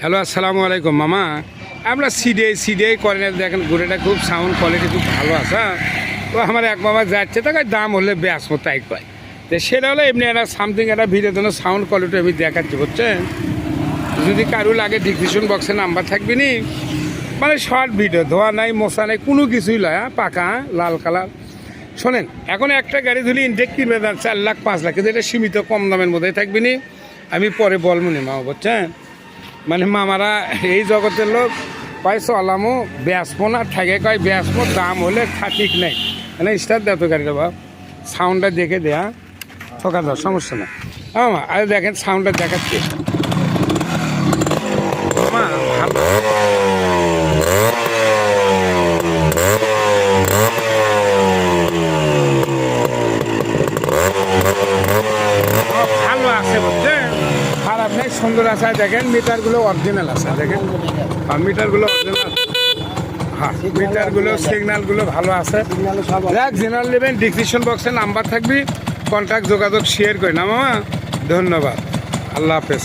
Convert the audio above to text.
Hello, আসসালামু আলাইকুম, মামা আমরা সিডিআই সিডিআই করেন দেখেন ঘুরেটা খুব সাউন্ড কোয়ালিটি খুব ভালো আছে হ্যাঁ? তো আমার এক মামা যাচ্ছে, তাকে দাম হলে ব্যাস তাই কয় তো সেটা হলে এমনি একটা সামথিং একটা ভিডিও জন্য সাউন্ড কোয়ালিটি আমি দেখাচ্ছি, বুঝছেন যদি কারু লাগে ডিসক্রিপশন বক্সে নাম্বার থাকবে নি মানে শর্ট ভিডিও ধোয়া নাই মশা নাই, কোনো কিছুই লয় হ্যাঁ? পাকা হ্যাঁ? লাল কালার শোনেন, এখন একটা গাড়ি ধরলে ইনটেক কিনবে চার লাখ, পাঁচ লাখ, কিন্তু এটা সীমিত কম দামের মধ্যেই থাকবে নি আমি পরে বলব নি, মামা, বুঝছেন মানে মামারা এই জগতের লোক কয় চলামো ব্যাসমো না থাকে কয় ব্যাসমো দাম হলে ঠিক নেই। মানে স্টার দেয় তো গাড়িটা বাপ। সাউন্ডটা দেখে দেয়া ঠকা দাও, সমস্যা না হ্যাঁ মা, আরে দেখেন, সাউন্ডটা দেখাচ্ছি। ভালো। আছে নেই সুন্দর আছে, দেখেন, মিটারগুলো অরিজিনাল আছে, দেখেন। আর মিটারগুলো অরিজিনাল হ্যাঁ মিটারগুলো সিগন্যালগুলো ভালো আছে। যাক জেনারেল নেবেন ডিসক্রিপশন বক্সে নাম্বার থাকবি কন্ট্যাক্ট যোগাযোগ শেয়ার করে না মামা। ধন্যবাদ। আল্লাহ হাফেজ।